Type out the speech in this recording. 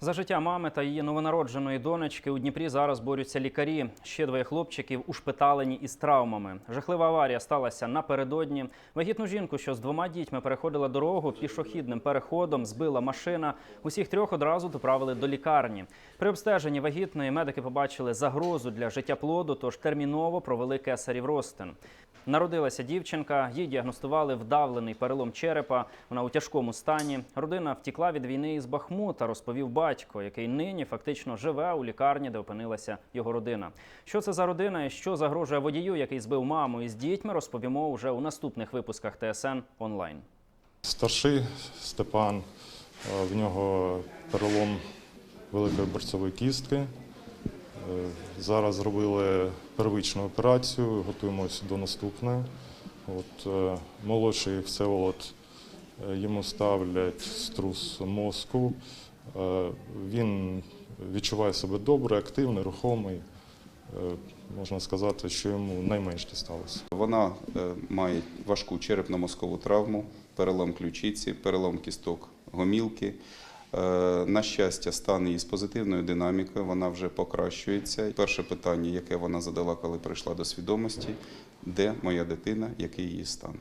За життя мами та її новонародженої донечки у Дніпрі зараз борються лікарі. Ще двоє хлопчиків ушпиталені із травмами. Жахлива аварія сталася напередодні. Вагітну жінку, що з двома дітьми переходила дорогу пішохідним переходом, збила машина. Усіх трьох одразу доправили до лікарні. При обстеженні вагітної медики побачили загрозу для життя плоду, тож терміново провели кесарів розтин. Народилася дівчинка, їй діагностували вдавлений перелом черепа. Вона у тяжкому стані. Родина втікла від війни із Бахмута, розповів батько, який нині фактично живе у лікарні, де опинилася його родина. Що це за родина і що загрожує водію, який збив маму із дітьми, розповімо уже у наступних випусках ТСН онлайн. Старший Степан, е, в нього перелом великої борцової кістки. Зараз зробили первичну операцію, готуємося до наступної. От, е, молодший Всеволод, е, йому ставлять струс мозку. Е, Він відчуває себе добре, активний, рухомий. Можна сказати, що йому найменш дісталося. Вона має важку черепно-мозкову травму, перелом ключиці, перелом кісток гомілки. Е, На щастя, стан її з позитивною динамікою, вона вже покращується. Перше питання, яке вона задала, коли прийшла до свідомості, де моя дитина, який її стан.